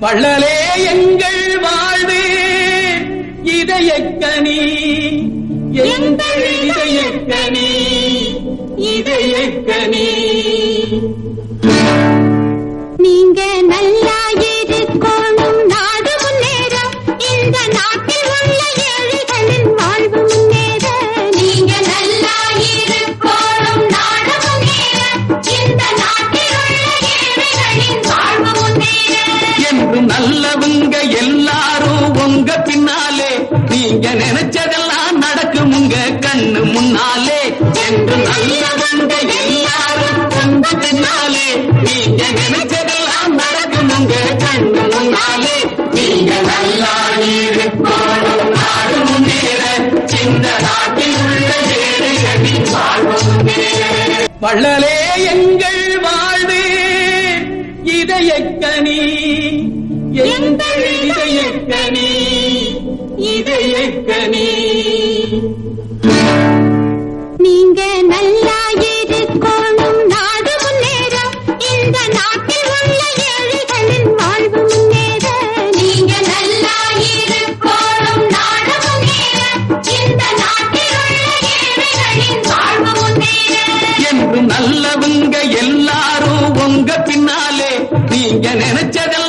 வள்ளலே எங்கள் வாழ்வு இதயக்கனி எங்கள் இதயக்கனி. இதயக்கனி. எல்லாரும் உங்க பின்னாலே. நீங்க நினைச்சதெல்லாம் நடக்கும் உங்க கண்ணு முன்னாலே. என்று நல்லவங்க எல்லாரும் உங்க பின்னாலே. நீங்க நினைச்சதெல்லாம் நடக்கும் உங்க கண்ணு முன்னாலே. நீங்க நல்லா இருக்கணும் நாடு முன்னேற. இந்த நாட்டில் உள்ள ஏழு வாழ்வு முன்னேற. வள்ளலே எங்கள் வாழ்வு. இதயக்கணி எங்கள் இதயக்கனி நீங்க நல்லா இருக்கணும். நாடு முன்னேற இந்த நாட்டில் உள்ள ஏழைகளின் வாழ்வு முன்னேற நீங்க நல்லா இருக்கணும். நாடு முன்னேற இந்த நாட்டில் உள்ள ஏழைகளின் வாழ்வு முன்னேற என்று நல்லவங்க எல்லாரும் உங்க பின்னாலே. நீங்க நினைச்சதெல்லாம்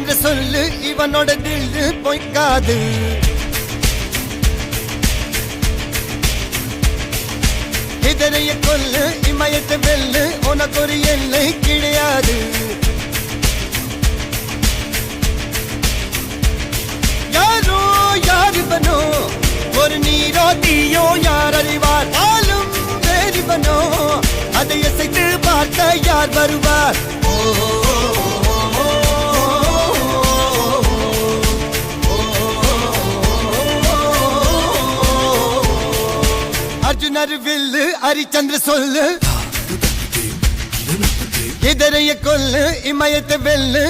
என்று சொல்லு இவனோட தில்லு பொய்க்காது. இதனைய கொல்லு இமயத்தை வெல்லு உனக்கு ஒரு எல்லை கிடையாது. யாரோ யார் இவனோ? ஒரு நீரோ தீயோ யார் அறிவார்? ஆளும் வேறிவனோ அதை இசைத்து பார்க்க யார் வருவார்? அர்ஜுனர் வில்லு ஹரிச்சந்திர சொல்லு. இதரைய கொல்லு இமயத்தை வெல்லு.